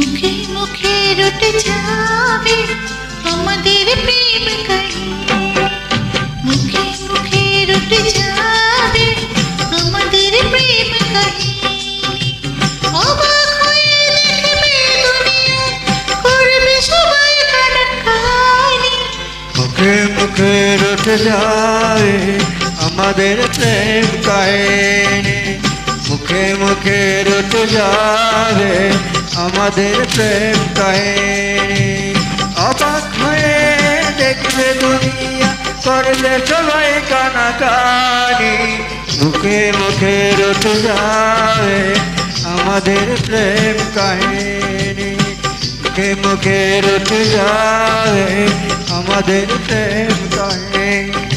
মুখে রটে যাবে আমাদের প্রেম কাহিনী। মুখে মুখে রটে যাবে আমাদের প্রেম কাহিনী। অবাক মুখে মুখে আমাদের প্রেম কাহিনী। মুখে মুখে রটে যাবে আমাদের প্রেম কাহিনী অবাক হয়ে দেখবে দুনিয়া করলে সবাই কানাকানি। মুখে মুখে রটে যাবে আমাদের প্রেম কাহিনী। মুখে মুখে রটে যাবে আমাদের প্রেম কাহিনী।